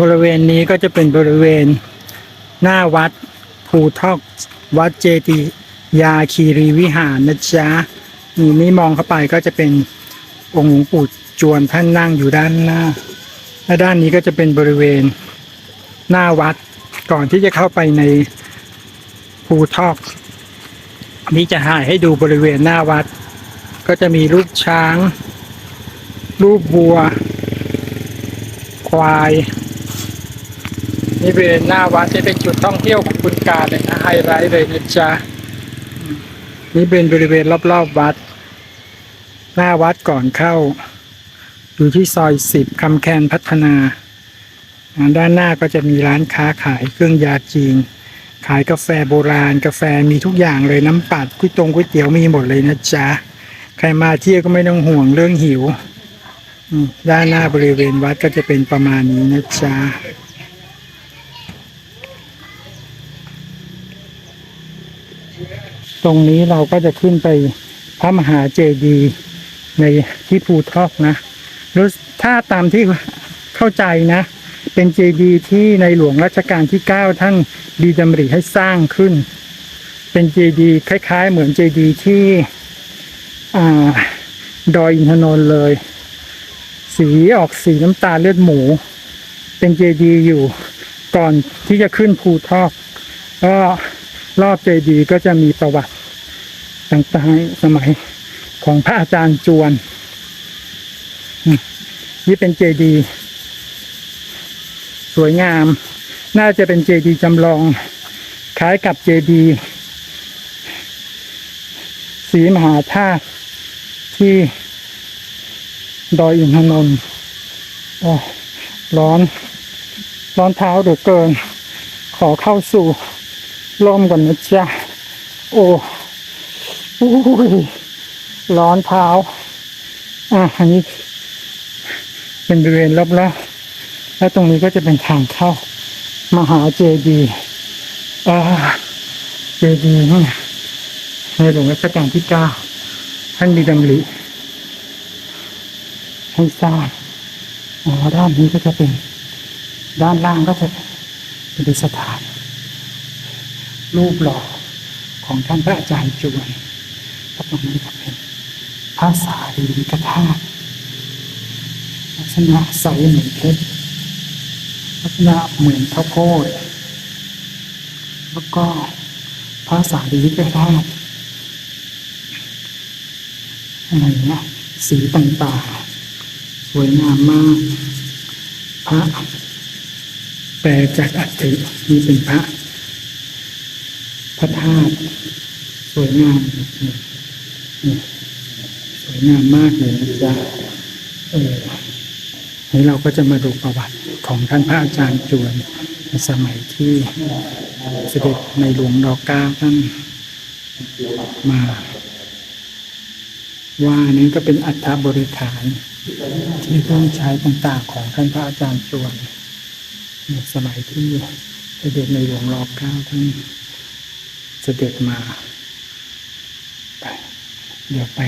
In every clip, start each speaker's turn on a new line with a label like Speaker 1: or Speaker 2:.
Speaker 1: บริเวณนี้ก็จะเป็นบริเวณหน้าวัดภูทอกวัดเจติยาคีรีวิหารนะจ๊ะนี่นี่มองเข้าไปก็จะเป็นองค์หลวงปู่จวนท่านนั่งอยู่ด้านหน้า และด้านนี้ก็จะเป็นบริเวณหน้าวัดก่อนที่จะเข้าไปในภูทอกนี่จะถ่ายให้ดูบริเวณหน้าวัด ก็จะมีรูปช้าง รูปวัว ควาย นี่เป็นหน้าวัดจะเป็นจุดท่องเที่ยวของคุณการเลยนะไฮไลท์เลยนะจ๊ะนี่เป็นบริเวณรอบๆวัด หน้าวัดก่อนเข้า อยู่ที่ซอยสิบคำแคนพัฒนาด้านหน้าก็จะมีร้านค้าขายเครื่องยาจีน ขายกาแฟโบราณ กาแฟมีทุกอย่างเลยน้ำปัดก๋วยตงก๋วยเตี๋ยวมีหมดเลยนะจ๊ะ ใครมาเที่ยวก็ไม่ต้องห่วงเรื่องหิว ด้านหน้าบริเวณวัดก็จะเป็นประมาณนี้นะจ๊ะ ตรงนี้เราก็จะขึ้นไปพระมหาเจดีย์ในที่ภูทอกนะแล้ถ้าตามที่เข้าใจนะ เป็นเจดีย์ที่ในหลวงรัชกาลที่ 9 ท่านดีดำริให้สร้างขึ้น เป็นเจดีย์คล้ายๆ เหมือนเจดีย์ที่อดอยอินทนนท์เลย สีออกสีน้ำตาลเลือดหมู เป็นเจดีย์อยู่ก่อนที่จะขึ้นภูทอกก็ รอบเจดีย์ก็จะมีประวัติต่างๆสมัยของพระอาจารย์จวน นี่เป็นเจดีย์สวยงาม น่าจะเป็นเจดีย์จำลอง คล้ายกับเจดีย์ศรีมหาธาตุที่ดอยอินทนนท์ร้อน ร้อนเท้าเหลือเกิน ขอเข้าสู่ ร่มก่อนนะจ๊ะโอ้อุ้ยร้อนเท้าอะอันนี้ เป็นบริเวณรอบๆแล้วตรงนี้ก็จะเป็นทางเข้า มหาเจดีย์อ่าเจดีย์นี่ในหลวงรัชกาลที่เก้าท่านมีดำริให้สร้างอ๋อด้านนี้ก็จะเป็น ด้านล่างก็จะเป็นสถาน รูปหล่อของท่านพระอาจารย์จวนแล้วตรงนี้ก็เป็นพระสารีริกธาลักษณะใสเหมือนเพชรลักษณะเหมือนพระโพธิ์แล้วก็พระสารีริกธาอะไรนะสีต่างๆ สวยงามมาก พระแปลจากอัฐินี่เป็นพระ ระธาตุสวยงามสวยงามมากเลยนะจ๊ะเออนี้เราก็จะมาดูประวัติของท่านพระอาจารย์จวนในสมัยที่เสด็จในหลวงรอเก้าท่านมา ว่านั้นก็เป็นอัฐบริขารที่เครื่องใช้ต่างๆของท่านพระอาจารย์จวนในสมัยที่เสด็จในหลวงรอเก้าท่าน เสด็จมาไปเดี๋ยวไป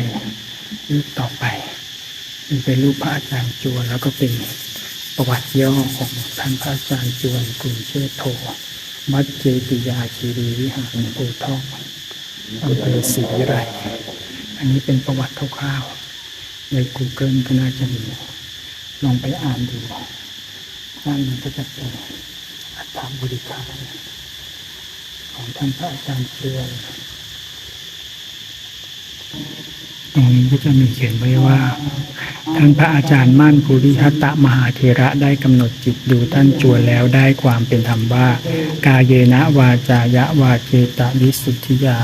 Speaker 1: รูปต่อไปนี่เป็นรูปพระอาจารย์จวนแล้วก็เป็นประวัติย่อของท่านพระอาจารย์จวนกรุงเชษโทวัดเจติยาคีรีวิหารปูทองอำเภอศรีวิไลอันนี้เป็นประวัติคร่าวๆใน Google ก็น่าจะมีลองไปอ่านดูด้านนี้ก็จะเป็นอัฐบริการ ของท่านพระอาจารย์เชือนตรงนี้ก็จะมีเขียนไว้ว่า ท่านพระอาจารย์มั่นภูริทัตตมหาเทระได้กำหนดจิตดูท่านจวนแล้วได้ความเป็นธรรมว่า กาเยนะวาจายะวาเจตวิสุทธิยา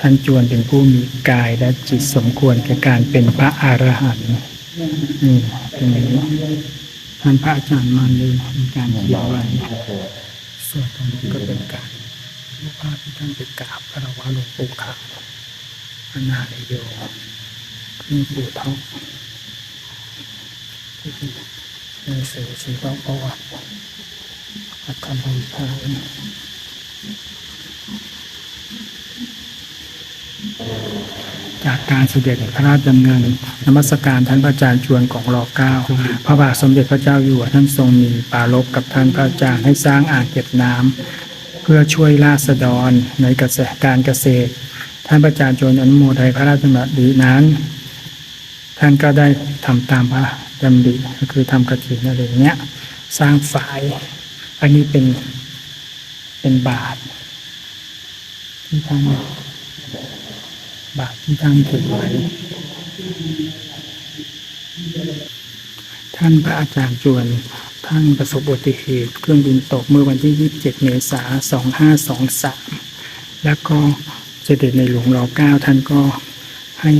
Speaker 1: ท่านจวนเป็นผู้มีกายและจิตสมควรแก่การเป็นพระอรหันต์นี่ตรงนี้ท่านพระอาจารย์มันเลยมีการเขียนไว้ส่วนตรงนี้ก็เป็นการ รูปภาพที่ท่านไปกราบคารวะหลวงปู่ขาวพระนาลโยขึ้นปู่ทองที่เป็นหนังสือชีวประวัติอัครบริพาจากการเสด็จพระราชดำเนินนมัสการท่านพระอาจารย์ชวนของรอเก้าพระบาทสมเด็จพระเจ้าอยู่หัวท่านทรงมีปารภกับท่านพระอาจารย์ให้สร้างอ่างเก็บน้ำเพื่อช่วยราษฎรในเกษตรการเกษตร ท่านพระอาจารย์ชวนอนุโมทนาพระราชดำรินั้น ท่านก็ได้ทำตามพระดำริก็คือทำกระถิ่นอะไรอย่างเงี้ยสร้างฝาย อันนี้เป็นเป็นบาทที่ท่านบาทที่ท่านถือไว้ท่านพระอาจารย์จวน ท่านประสบอุบัติเหตุเครื่องบินตกเมื่อวันที่ 27 เมษายน 2523 แล้วก็เสด็จในหลวงรอเก้าท่านก็ให้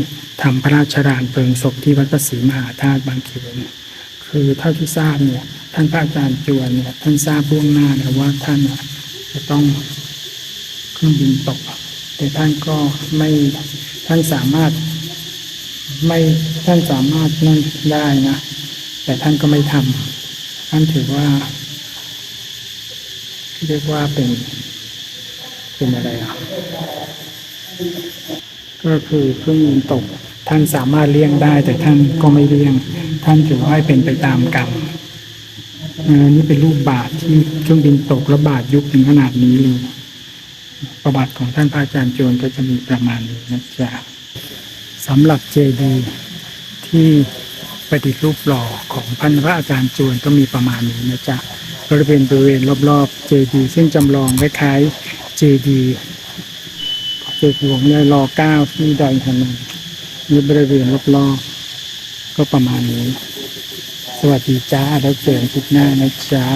Speaker 1: ทำพระราชทานเพลิงศพที่วัดพระศรีมหาธาตุบางเขนคือเท่าที่ทราบเนี่ยท่านพระอาจารย์จวนเนี่ยท่านทราบล่วงหน้านะว่าท่านจะต้องเครื่องบินตก แต่ท่านก็ไม่ท่านสามารถไม่ท่านสามารถนั่นได้นะ แต่ท่านก็ไม่ทำท่า นถือว่า เรียกว่าเป็น เป็นอะไรอะ ก็คือเครื่องบินตก ท่านสามารถเลี่ยงได้ แต่ท่านก็ไม่เลี่ยง ท่านถือว่าเป็นไปตามกรรมออนี่เป็นรูปบาทที่เครื่องบินตกแล้วบาทยุบถึงขนาดนี้เลยประวัติของท่านพระอาจารย์โจรก็จะมีประมาณนี้นะจ๊ะสำหรับเจดีย์ที่ ประดิษฐ์รูปหล่อของพันพระอาจารย์จวนก็มีประมาณนี้นะจ๊ะบริเวณบริเวณรอบๆเจดีซึ่งจำลองคล้ายๆเจดีเจดีหลวงในรอเก้าที่ดอยหนงนี่บริเวณรอบๆก็ประมาณนี้ สวัสดีจ้าแล้วเจอกันคลิปหน้านะจ๊ะ